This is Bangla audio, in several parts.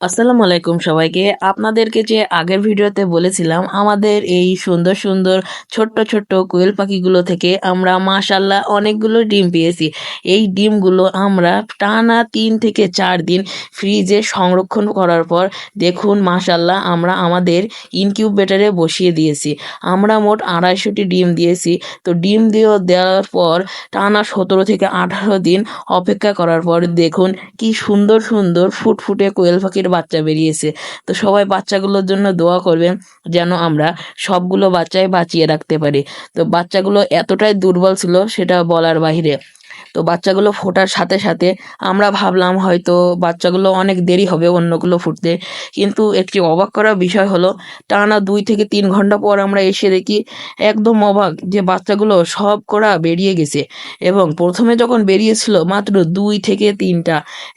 আসসালামু আলাইকুম সবাইকে। আপনাদেরকে যে আগের ভিডিওতে বলেছিলাম, আমাদের এই সুন্দর সুন্দর ছোট্ট ছোট্ট কোয়েল পাখিগুলো থেকে আমরা মাশাল্লাহ অনেকগুলো ডিম পেয়েছি। এই ডিমগুলো আমরা টানা তিন থেকে চার দিন ফ্রিজে সংরক্ষণ করার পর দেখুন মাশাল্লাহ আমরা আমাদের ইনকিউবেটারে বসিয়ে দিয়েছি। আমরা মোট আড়াইশোটি ডিম দিয়েছি। তো ডিম দিয়ে দেওয়ার পর টানা সতেরো থেকে আঠারো দিন অপেক্ষা করার পর দেখুন কি সুন্দর সুন্দর ফুটফুটে কোয়েল পাখির বাচ্চা বেরিয়েছে। তো সবাই বাচ্চাগুলোর জন্য দোয়া করবেন যেন আমরা সবগুলো বাচ্চাই বাঁচিয়ে রাখতে পারি। তো বাচ্চাগুলো এতটাই দুর্বল ছিল সেটা বলার বাইরে তো বাচ্চাগুলো ফোটার সাথে সাথে আমরা ভাবলাম হয়তো বাচ্চাগুলো অনেক দেরি হবে অন্যগুলো ফুটতে। কিন্তু একটি অবাক করার বিষয় হলো, টানা দুই থেকে তিন ঘণ্টা পর আমরা এসে দেখি একদম অবাক যে বাচ্চাগুলো সব করা বেরিয়ে গেছে এবং প্রথমে যখন বেরিয়েছিল মাত্র দুই থেকে তিনটা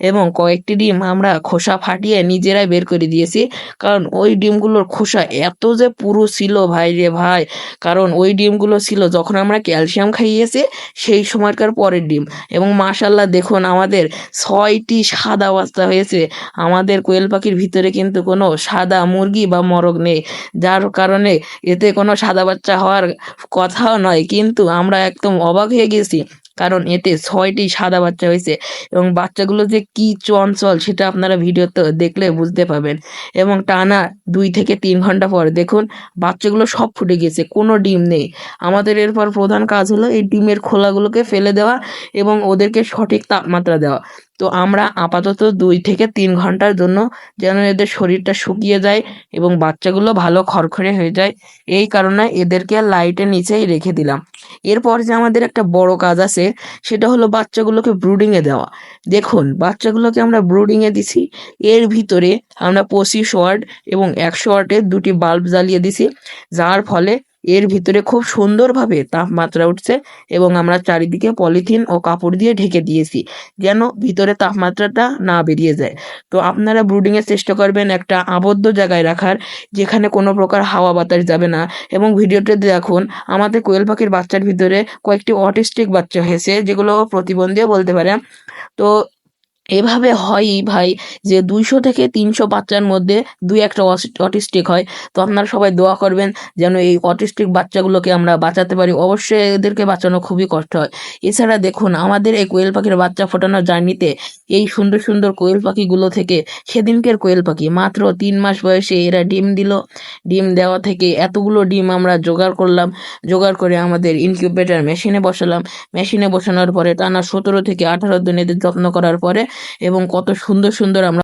এবং কয়েকটি ডিম আমরা খোসা ফাটিয়ে নিজেরাই বের করে দিয়েছি, কারণ ওই ডিমগুলোর খোসা এত যে পুরো ছিল ভাই রে ভাই, কারণ ওই ডিমগুলো ছিল যখন আমরা ক্যালসিয়াম খাইয়েছি সেই সময়কার পরের ডিম। এবং মাশাল্লাহ দেখুন আমাদের ছয়টি সাদা বাচ্চা হয়েছে। আমাদের কোয়েল পাখির ভিতরে কিন্তু কোনো সাদা মুরগি বা মরগ নেই। যার কারণে এতে কোনো সাদা বাচ্চা হওয়ার কথাও নয়। কিন্তু আমরা একদম অবাক হয়ে গেছি কারণ এতে ছয়টি সাদা বাচ্চা হয়েছে এবং বাচ্চাগুলো যে কি চঞ্চল সেটা আপনারা ভিডিওতে দেখলে বুঝতে পাবেন এবং টানা দুই থেকে তিন ঘণ্টা পর দেখুন বাচ্চাগুলো সব ফুটে গিয়েছে, কোনো ডিম নেই। আমাদের এরপর প্রধান কাজ হলো এই ডিমের খোলাগুলোকে ফেলে দেওয়া এবং ওদেরকে সঠিক তাপমাত্রা দেওয়া। তো আমরা আপাতত দুই থেকে তিন ঘণ্টার জন্য যেন এদের শরীরটা শুকিয়ে যায় এবং বাচ্চাগুলো ভালো খড়খড়ে হয়ে যায়। এই কারণে এদেরকে লাইটের নিচেই রেখে দিলাম। এরপর যে আমাদের একটা বড় কাজ আছে, সেটা হলো বাচ্চাগুলোকে ব্রুডিংয়ে দেওয়া। দেখুন, বাচ্চাগুলোকে আমরা ব্রুডিংয়ে দিছি, এর ভিতরে আমরা পঁচিশ ওয়ার্ড এবং একশো ওয়াটের দুটি বাল্ব জ্বালিয়ে দিছি, যার ফলে এর ভিতরে খুব সুন্দরভাবে তাপমাত্রা উঠছে এবং আমরা চারিদিকে পলিথিন ও কাপড় দিয়ে ঢেকে দিয়েছি যেন ভিতরে তাপমাত্রাটা না বেরিয়ে যায়। তো আপনারা ব্রুডিংয়ের চেষ্টা করবেন একটা আবদ্ধ জায়গায় রাখার, যেখানে কোনো প্রকার হাওয়া বাতাস যাবে না। এবং ভিডিওতে দেখুন, আমাদের কোয়েল পাখির বাচ্চার ভিতরে কয়েকটি অটিস্টিক বাচ্চা হয়েছে, যেগুলো প্রতিবন্ধীও বলতে পারে তো এভাবে হয়ই ভাই যে দুইশো থেকে তিনশো বাচ্চার মধ্যে দুই একটা অটিস্টিক হয়। তো আপনারা সবাই দোয়া করবেন যেন এই অটিস্টিক বাচ্চাগুলোকে আমরা বাঁচাতে পারি। অবশ্যই এদেরকে বাঁচানো খুবই কষ্ট হয়। এছাড়া দেখুন, আমাদের এই কোয়েল পাখির বাচ্চা ফোটানোর জার্নিতে এই সুন্দর সুন্দর কোয়েল পাখিগুলো থেকে সেদিনকের কোয়েল পাখি, মাত্র তিন মাস বয়সে এরা ডিম দিল। ডিম দেওয়া থেকে এতগুলো ডিম আমরা জোগাড় করলাম, জোগাড় করে আমাদের ইনকিউবেটার মেশিনে বসালাম। মেশিনে বসানোর পরে টানা সতেরো থেকে আঠারো দিন এদের যত্ন করার পরে এবং কত সুন্দর সুন্দর আমরা